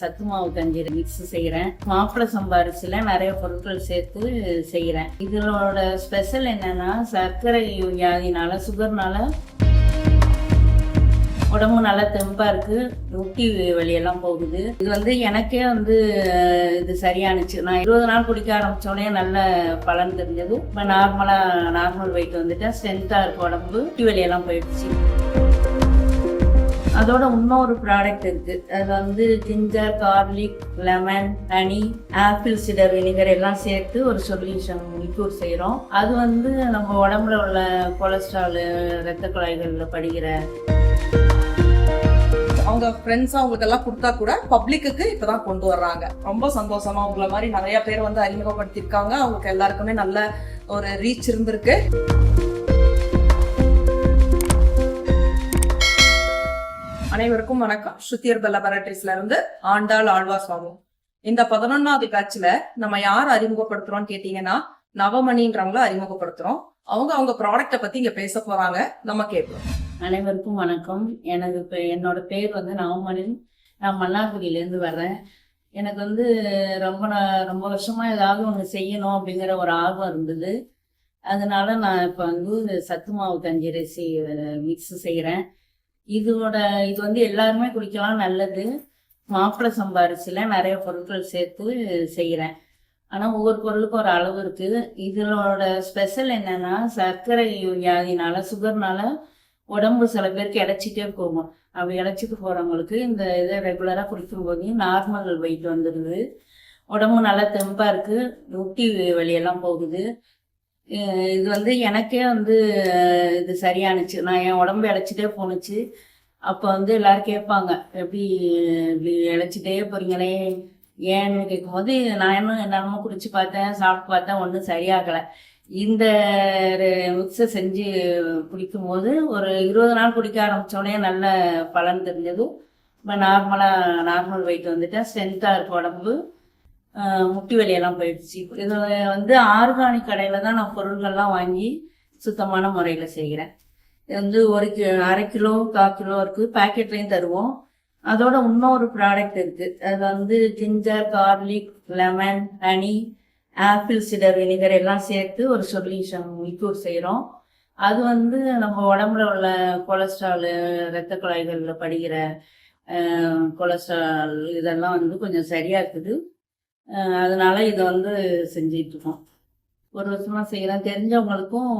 சத்து மாவு கஞ்சி மிக்ஸ் செய்கிறேன் மாப்பிளை சம்பாரிச்சில் நிறைய பொருட்கள் சேர்த்து செய்கிறேன் இதனோட ஸ்பெஷல் என்னன்னா சர்க்கரை வியாதினால சுகர்னால உடம்பு நல்லா தெம்பா இருக்கு. ரொட்டி வலியெல்லாம் போகுது. இது வந்து எனக்கே வந்து இது சரியானுச்சு. நான் இருபது நாள் குடிக்க ஆரம்பிச்சோடனே நல்ல பலன் தெரிஞ்சது. இப்போ நார்மலாக நார்மல் வெயிட் வந்துட்டேன் ஸ்ட்ரென்த்தாக இருக்கு உடம்பு ரொட்டி வலியெல்லாம் போயிடுச்சு. அதோட இன்னொரு ப்ராடக்ட் இருக்கு. அது வந்து ginger garlic lemon honey apple cider vinegar எல்லாம் சேர்த்து ஒரு சொல்யூஷன் லிக்யூட் செய்கிறோம் அது வந்து நம்ம உடம்புல உள்ள கொலஸ்ட்ரால் ரத்த குழாய்களில் படிக்கிற அவங்க ஃப்ரெண்ட்ஸ் அவங்களுக்கு எல்லாம் கொடுத்தா கூட பப்ளிக்கு இப்பதான் கொண்டு வர்றாங்க. ரொம்ப சந்தோஷமா உங்களை மாதிரி நிறைய பேர் வந்து அறிமுகப்படுத்தியிருக்காங்க. அவங்களுக்கு எல்லாருக்குமே நல்ல ஒரு ரீச் இருந்திருக்கு. அனைவருக்கும் வணக்கம். ஸ்ருத்தியர் லெபரட்டரிஸ்ல இருந்து ஆண்டாள் ஆழ்வா சுவாமி. இந்த பதினொன்னாவது பேட்ச்ல நம்ம யார் அறிமுகப்படுத்துறோம்னு கேட்டீங்கன்னா நவமணின்றவங்கள அறிமுகப்படுத்துறோம். அவங்க அவங்க ப்ராடக்ட பத்தி இங்க பேச போறாங்க. நம்ம கேட்போம். அனைவருக்கும் வணக்கம். எனக்கு இப்போ என்னோட பேர் வந்து நவமணி. நான் மன்னார்குடியிலேருந்து வர்றேன். எனக்கு வந்து ரொம்ப ரொம்ப வருஷமா ஏதாவது ஒன்று செய்யணும் அப்படிங்கிற ஒரு ஆர்வம் இருந்தது. அதனால நான் இப்போ வந்து சத்து மாவு கஞ்சி ரசி மிக்ஸ் செய்கிறேன் இதோட இது வந்து எல்லாருமே குடிக்கலாம் நல்லது. மாப்பிளை சம்பாரிச்சில் நிறைய பொருட்கள் சேர்த்து செய்கிறேன் ஆனால் ஒவ்வொரு பொருளுக்கும் ஒரு அளவு இருக்குது இதனோட ஸ்பெஷல் என்னன்னா சர்க்கரை வியாதினால சுகர்னால உடம்பு சில பேருக்கு இடைச்சிட்டே போகும். அப்படி இடைச்சிட்டு போகிறவங்களுக்கு இந்த இதை ரெகுலராக குடிக்கும்போது நார்மல் வெயிட் வந்துடுது உடம்பு நல்லா தெம்பாக இருக்குது முட்டி வலியெல்லாம் போகுது. இது வந்து எனக்கே வந்து இது சரியானுச்சு. நான் என் உடம்பு இழைச்சிட்டே போணுச்சு. அப்போ வந்து எல்லாரும் கேட்பாங்க எப்படி இப்படி இழைச்சிட்டே போறீங்களே? ஏன்னு கேட்கும்போது நான் இன்னும் என்னென்னமோ குடிச்சு பார்த்தேன் சாப்பிட்டு பார்த்தேன் ஒன்றும் சரியாகலை. இந்த மிக்ஸை செஞ்சு குடிக்கும்போது ஒரு இருபது நாள் குடிக்க ஆரம்பித்தோடனே நல்ல பலன் தெரிஞ்சது இப்போ நார்மலாக நார்மல் வெயிட் வந்துட்டேன். ஸ்ட்ரென்த்தாக இருக்கு உடம்பு. முட்டி வலியெல்லாம் போயிடுச்சு. இது வந்து ஆர்கானிக் கடையில் தான் நான் பொருள்கள்லாம் வாங்கி சுத்தமான முறையில் செய்கிறேன் இது வந்து ஒரு கி அரை கிலோ கால் கிலோ இருக்குது பேக்கெட்லேயும் தருவோம். அதோட ஒரு ப்ராடக்ட் இருக்குது அது வந்து ginger garlic lemon honey apple cider vinegar எல்லாம் சேர்த்து ஒரு சொல்யூஷன் லிக்யூட் செய்கிறோம் அது வந்து நம்ம உடம்புல உள்ள கொலஸ்ட்ரால் ரத்த குழாய்களில் படிக்கிற கொலஸ்ட்ரால் இதெல்லாம் வந்து கொஞ்சம் சரியாக இருக்குது. அதனால இதை வந்து செஞ்சிட்டு இருக்கோம் ஒரு வருஷமா செய்கிறேன் தெரிஞ்சவங்களுக்கும்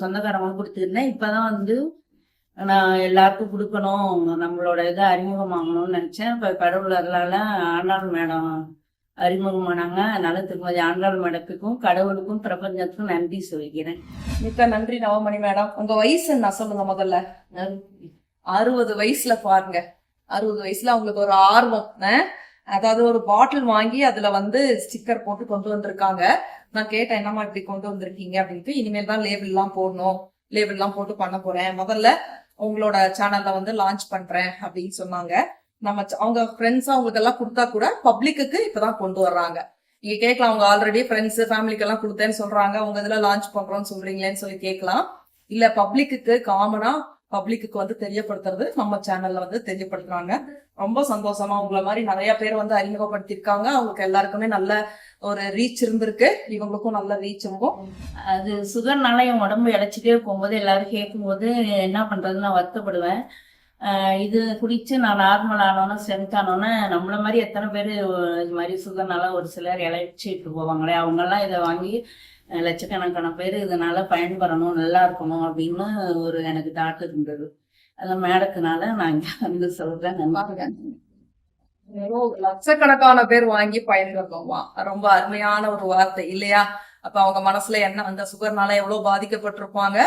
சொந்தக்காரங்களுக்கும் கொடுத்துருந்தேன். இப்போதான் வந்து நான் எல்லாருக்கும் கொடுக்கணும். நம்மளோட இதை அறிமுகமாகணும்னு நினச்சேன். இப்போ கடவுள் அருளால ஆண்டாள் மேடம் அறிமுகமானாங்க அதனால திருமதி ஆண்டாள் மேடத்துக்கும் கடவுளுக்கும் பிரபஞ்சத்துக்கும் நன்றி சொல்லிக்கிறேன். மிக்க நன்றி நவமணி மேடம். உங்க வயசு நான் சொல்லுங்க முதல்ல. அறுபது வயசுல பாருங்க. அறுபது வயசுல அவங்களுக்கு ஒரு ஆர்வம்? அதாவது ஒரு பாட்டில் வாங்கி அதுல வந்து ஸ்டிக்கர் போட்டு கொண்டு வந்திருக்காங்க. நான் கேட்டேன் என்னம்மா இப்படி கொண்டு வந்திருக்கீங்க? அப்படின்ட்டு இனிமேல் தான் லேபிள்லாம் போடணும். லேபிள்லாம் போட்டு பண்ண போறேன். முதல்ல உங்களோட சேனல்ல வந்து லான்ச் பண்றேன் அப்படின்னு சொன்னாங்க. நம்ம ச- அவங்க ஃப்ரெண்ட்ஸ் அவங்களுக்கு எல்லாம் கொடுத்தா கூட பப்ளிக்கு இப்பதான் கொண்டு வர்றாங்க. நீங்க கேட்கலாம் அவங்க ஆல்ரெடி ஃப்ரெண்ட்ஸ் ஃபேமிலிக்கு எல்லாம் கொடுத்தேன்னு சொல்றாங்க. உங்க இதுல லான்ச் பண்றோம்னு சொல்றீங்களேன்னு சொல்லி கேட்கலாம். இல்ல பப்ளிக்கு காமனா பப்ளிக்கு வந்து தெரியப்படுத்துறது நம்ம சேனல்ல வந்து தெரியப்படுத்துறாங்க. ரொம்ப சந்தோஷமா உங்களை மாதிரி நிறைய பேர் வந்து அறிமுகப்படுத்தியிருக்காங்க. அவங்களுக்கு எல்லாருக்குமே நல்ல ஒரு ரீச் இருந்திருக்கு. இவங்களுக்கும் நல்ல ரீச் இருக்கும். அது சுகர்னால என் உடம்பு இழைச்சிட்டே போகும்போது எல்லாரும் கேட்கும்போது என்ன பண்றதுன்னு நான் வருத்தப்படுவேன். இது குடிச்சு நான் நார்மல் ஆனோன்னா ஸ்ட்ரென்த் ஆனோன்னே நம்மள மாதிரி எத்தனை பேர் இது மாதிரி சுகர்னால ஒரு சிலர் இழைச்சிட்டு போவாங்களே அவங்கெல்லாம் இதை வாங்கி லட்சக்கணக்கான பேர் இதனால பயன்பெறணும் நல்லா இருக்கணும் அப்படின்னு ஒரு எனக்கு தாட் இருந்தது. அதான் மேடத்தினால நான் இங்க வந்து சொல்றேன். லட்சக்கணக்கான பேர் வாங்கி பயன்பெறணுமா ரொம்ப அருமையான ஒரு வார்த்தை இல்லையா? அப்ப அவங்க மனசுல என்ன அந்த சுகர்னால எவ்வளவு பாதிக்கப்பட்டிருப்பாங்க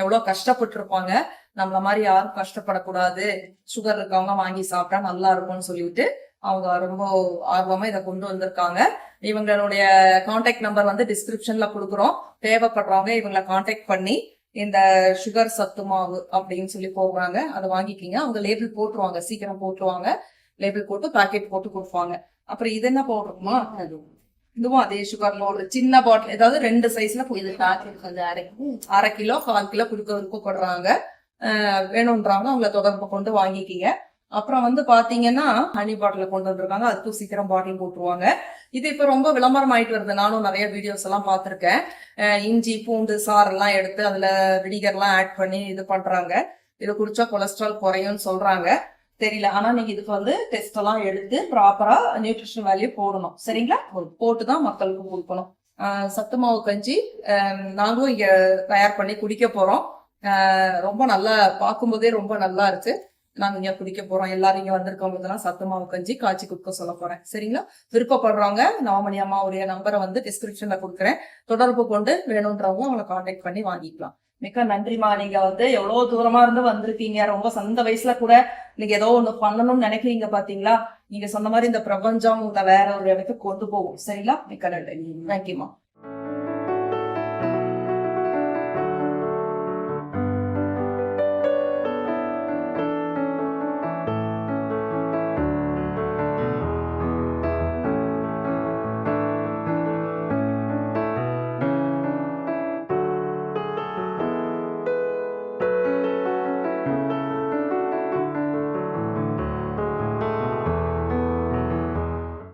எவ்வளவு கஷ்டப்பட்டிருப்பாங்க நம்மள மாதிரி யாரும் கஷ்டப்படக்கூடாது. சுகர் இருக்கவங்க வாங்கி சாப்பிட்டா நல்லா இருக்கும்னு சொல்லிட்டு அவங்க ரொம்ப ஆர்வமா இதை கொண்டு வந்திருக்காங்க. இவங்களுடைய காண்டாக்ட் நம்பர் வந்து டிஸ்கிரிப்ஷன்ல கொடுக்குறோம். தேவைப்படுறவங்க இவங்களை காண்டாக்ட் பண்ணி இந்த சுகர் சத்து மாவு அப்படின்னு சொல்லி போடுறாங்க. அதை வாங்கிக்கிங்க. அவங்க லேபிள் போட்டுருவாங்க. சீக்கிரம் போட்டுருவாங்க. லேபிள் போட்டு பாக்கெட் போட்டு கொடுப்பாங்க. அப்புறம் இது என்ன போடுறோமா இதுவும் அதே சுகர்ல ஒரு சின்ன பாட்டில் ஏதாவது ரெண்டு சைஸ்ல இது பாக்கெட் அரை அரை கிலோ கால் கிலோ கொடுக்க விருப்பப்படுறாங்க வேணும்ன்றாங்க அவங்கள தொடர்பு கொண்டு வாங்கிக்கிங்க அப்புறம் வந்து பாத்தீங்கன்னா ஹனி பாட்டில கொண்டு வந்திருக்காங்க அதுக்கும் சீக்கிரம் பாட்டில் போட்டுருவாங்க இது இப்ப ரொம்ப விளம்பரம் ஆயிட்டு வருது நானும் நிறைய வீடியோஸ் எல்லாம் பார்த்திருக்கேன் இஞ்சி பூண்டு சாரெல்லாம் எடுத்து அதுல வினிகர்லாம் ஆட் பண்ணி இது பண்றாங்க இது குடிச்சா கொலஸ்ட்ரால் குறையும்னு சொல்றாங்க தெரியல. ஆனா நீங்க இதுக்கு வந்து டெஸ்ட் எல்லாம் எடுத்து ப்ராப்பரா நியூட்ரிஷன் வேல்யூ போடணும். சரிங்களா? போட்டு தான் மக்களுக்கு கொடுக்கணும். சத்து மாவு கஞ்சி நாங்களும் இங்க தயார் பண்ணி குடிக்க போறோம். ரொம்ப நல்லா பார்க்கும்போதே ரொம்ப நல்லா இருக்கு. நாங்க இங்க குடிக்க போறோம். எல்லாரும் இங்க வந்திருக்கவங்க சத்து மாவு கஞ்சி காய்ச்சி கொடுக்க சொல்ல போறேன். சரிங்களா? விருப்பப்படுறவங்க நவமணி அம்மாவுடைய நம்பரை வந்து டிஸ்கிரிப்ஷன்ல கொடுக்குறேன். தொடர்பு கொண்டு வேணுன்றவங்க அவங்களை கான்டாக்ட் பண்ணி வாங்கிக்கலாம். மிக்க நன்றிமா நீங்க வந்து எவ்வளவு தூரமா இருந்து வந்திருக்கீங்க. ரொம்ப சந்த வயசுல கூட நீங்க ஏதோ ஒண்ணு பண்ணணும்னு நினைக்கிறீங்க பாத்தீங்களா? நீங்க சொன்ன மாதிரி இந்த பிரபஞ்சம் உங்களை வேற ஒரு இடத்துக்கு கொண்டு போகும். சரிங்களா? மிக்க நன்றி. தேங்க்யூமா